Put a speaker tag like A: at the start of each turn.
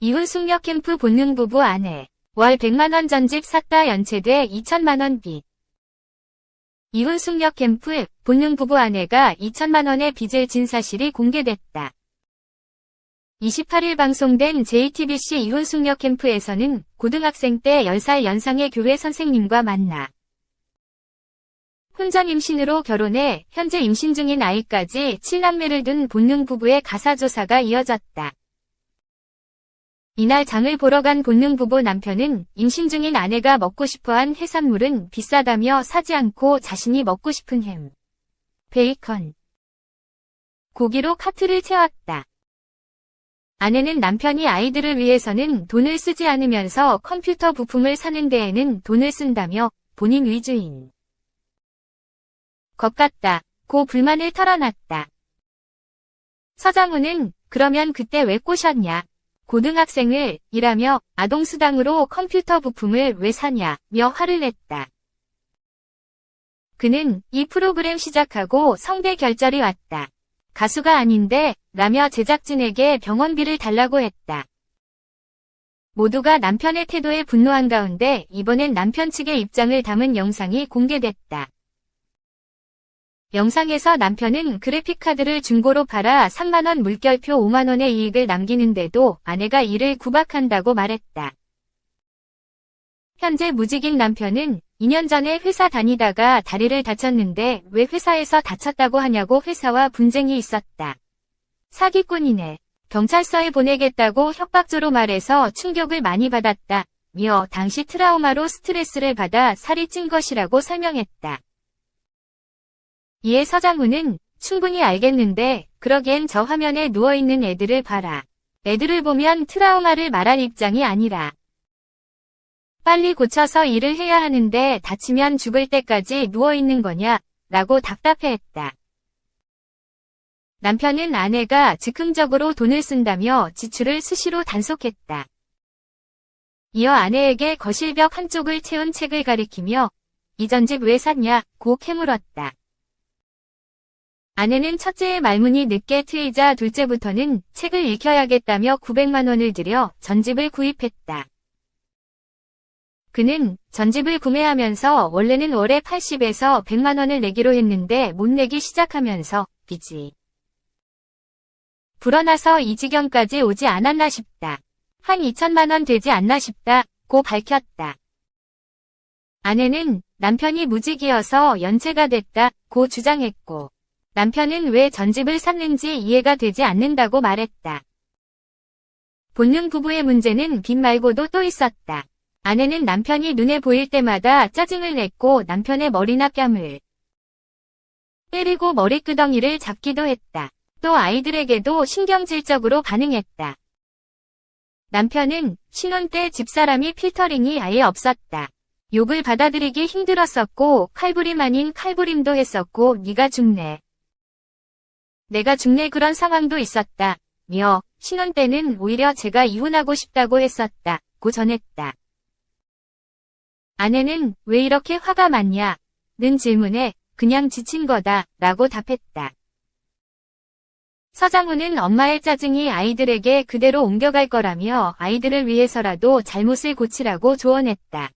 A: 이혼 숙녀 캠프 본능 부부 아내. 월 100만원 전집 샀다 연체돼 2천만원 빚. 이혼 숙녀 캠프 본능 부부 아내가 2천만원의 빚을 진 사실이 공개됐다. 28일 방송된 JTBC 이혼 숙녀 캠프에서는 고등학생 때 10살 연상의 교회 선생님과 만나 혼전 임신으로 결혼해 현재 임신 중인 아이까지 7남매를 둔 본능 부부의 가사조사가 이어졌다. 이날 장을 보러 간 본능 부부 남편은 임신 중인 아내가 먹고 싶어한 해산물은 비싸다며 사지 않고 자신이 먹고 싶은 햄, 베이컨, 고기로 카트를 채웠다. 아내는 남편이 아이들을 위해서는 돈을 쓰지 않으면서 컴퓨터 부품을 사는 데에는 돈을 쓴다며 본인 위주인 것 같다. 고 불만을 털어놨다. 서장훈은 그러면 그때 왜 꼬셨냐? 고등학생을 일하며 아동수당으로 컴퓨터 부품을 왜 사냐 며 화를 냈다. 그는 이 프로그램 시작하고 성대 결절이 왔다. 가수가 아닌데 라며 제작진에게 병원비를 달라고 했다. 모두가 남편의 태도에 분노한 가운데 이번엔 남편 측의 입장을 담은 영상이 공개됐다. 영상에서 남편은 그래픽카드를 중고로 팔아 3만원 물결표 5만원의 이익을 남기는데도 아내가 이를 구박한다고 말했다. 현재 무직인 남편은 2년 전에 회사 다니다가 다리를 다쳤는데 왜 회사에서 다쳤다고 하냐고 회사와 분쟁이 있었다. 사기꾼이네. 경찰서에 보내겠다고 협박조로 말해서 충격을 많이 받았다. 며 당시 트라우마로 스트레스를 받아 살이 찐 것이라고 설명했다. 이에 서장훈은 충분히 알겠는데 그러기엔 저 화면에 누워있는 애들을 봐라. 애들을 보면 트라우마를 말할 입장이 아니라 빨리 고쳐서 일을 해야 하는데 다치면 죽을 때까지 누워있는 거냐? 라고 답답해했다. 남편은 아내가 즉흥적으로 돈을 쓴다며 지출을 수시로 단속했다. 이어 아내에게 거실벽 한쪽을 채운 책을 가리키며 이 전 집 왜 샀냐? 고 캐물었다. 아내는 첫째의 말문이 늦게 트이자 둘째부터는 책을 읽혀야겠다며 900만 원을 들여 전집을 구입했다. 그는 전집을 구매하면서 원래는 월에 80에서 100만 원을 내기로 했는데 못 내기 시작하면서 빚이 불어나서 이 지경까지 오지 않았나 싶다. 한 2천만 원 되지 않나 싶다. 고 밝혔다. 아내는 남편이 무직이어서 연체가 됐다. 고 주장했고 남편은 왜 전집을 샀는지 이해가 되지 않는다고 말했다. 본능 부부의 문제는 빚 말고도 또 있었다. 아내는 남편이 눈에 보일 때마다 짜증을 냈고 남편의 머리나 뺨을 때리고 머리끄덩이를 잡기도 했다. 또 아이들에게도 신경질적으로 반응했다. 남편은 신혼 때 집사람이 필터링이 아예 없었다. 욕을 받아들이기 힘들었었고 칼부림 아닌 칼부림도 했었고 네가 죽네. 내가 죽네 그런 상황도 있었다. 며 신혼 때는 오히려 제가 이혼하고 싶다고 했었다. 고 전했다. 아내는 왜 이렇게 화가 많냐? 는 질문에 그냥 지친 거다. 라고 답했다. 서장훈은 엄마의 짜증이 아이들에게 그대로 옮겨갈 거라며 아이들을 위해서라도 잘못을 고치라고 조언했다.